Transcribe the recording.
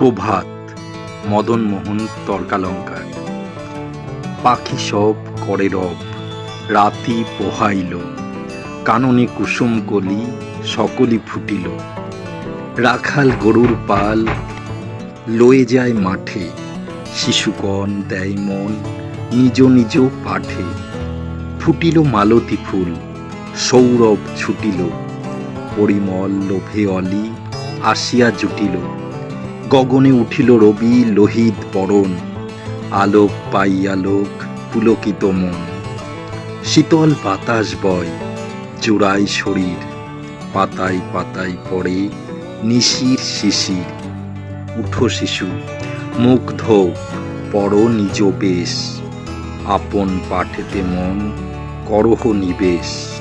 প্রভাত মদনমোহন তর্কালঙ্কার। পাখি সব করে রব, রাতি পোহাইল। কাননে কুসুম কলি সকলই ফুটিল। রাখাল গরুর পাল লয়ে যায় মাঠে শিশুকণ দেয় মন নিজ নিজ পাঠে। ফুটিল মালতী ফুল, সৌরভ ছুটিল। পরিমল লোভে অলি, আসিয়া জুটিল। গগনে উঠিল রবি লোহিত বরণ আলোক পাইয়া লোক পুলকিত মন। শীতল বাতাস বয় জোড়ায় শরীর, পাতায় পাতায় পড়ে নিশির শিশির। উঠো শিশু, মুখ ধো পর নিজ বেশ। আপন পাঠেতে মন, করহ নিবেশ।